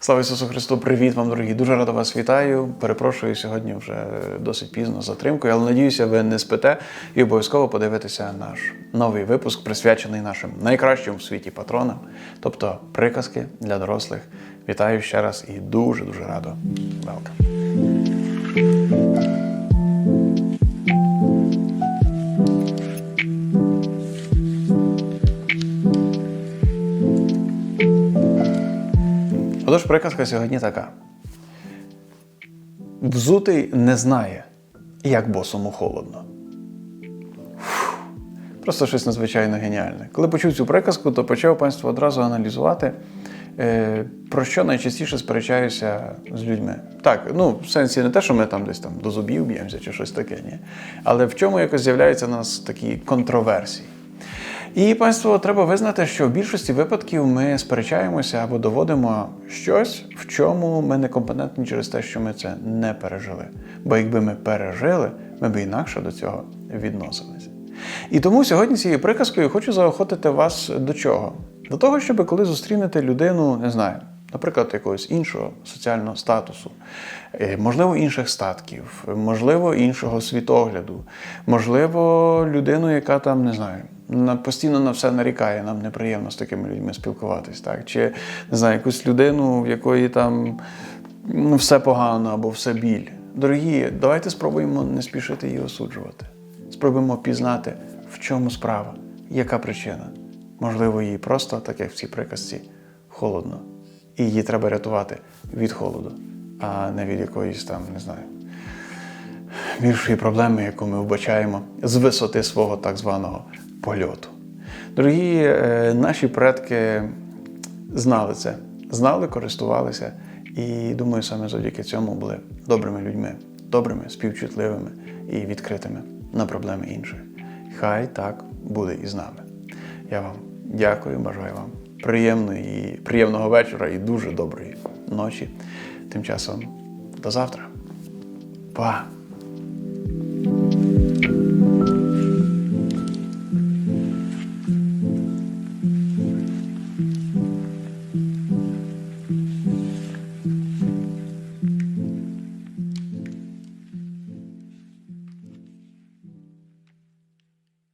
Слава Ісусу Христу! Привіт вам, дорогі! Дуже радо вас вітаю. Перепрошую сьогодні вже досить пізно затримкою, але надіюся, ви не спите і обов'язково подивитеся наш новий випуск, присвячений нашим найкращим в світі патронам, тобто приказки для дорослих. Вітаю ще раз і дуже дуже радо. Welcome. Отож, приказка сьогодні така. Взутий не знає, як босому холодно. Просто щось надзвичайно геніальне. Коли почув цю приказку, то почав панство одразу аналізувати, е, про що найчастіше сперечаюся з людьми. Так, ну, в сенсі не те, що ми там десь там до зубів б'ємося чи щось таке, ні. Але в чому якось з'являються у нас такі контроверсії. І панство, треба визнати, що в більшості випадків ми сперечаємося або доводимо щось, в чому ми некомпетентні через те, що ми це не пережили. Бо якби ми пережили, ми б інакше до цього відносилися. І тому сьогодні цією приказкою хочу заохотити вас до чого? До того, щоб коли зустрінете людину, не знаю, наприклад, якогось іншого соціального статусу, е, можливо, інших статків, можливо, іншого світогляду, можливо, людину, яка там не знаю. Постійно на все нарікає, нам неприємно з такими людьми спілкуватись, так? Чи не знаю, якусь людину, в якої там ну, все погано або все біль. Дорогі, давайте спробуємо не спішити її осуджувати. Спробуємо пізнати, в чому справа, яка причина. Можливо, їй просто, так як в цій приказці, холодно. І її треба рятувати від холоду, а не від якоїсь там, не знаю, більшої проблеми, яку ми вбачаємо з висоти свого так званого польоту. Дорогі е, наші предки знали це, знали, користувалися, і думаю, саме завдяки цьому були добрими людьми, добрими, співчутливими і відкритими на проблеми інших. Хай так буде і з нами. Я вам дякую, бажаю вам приємної, приємного вечора і дуже доброї ночі. Тим часом до завтра. Па!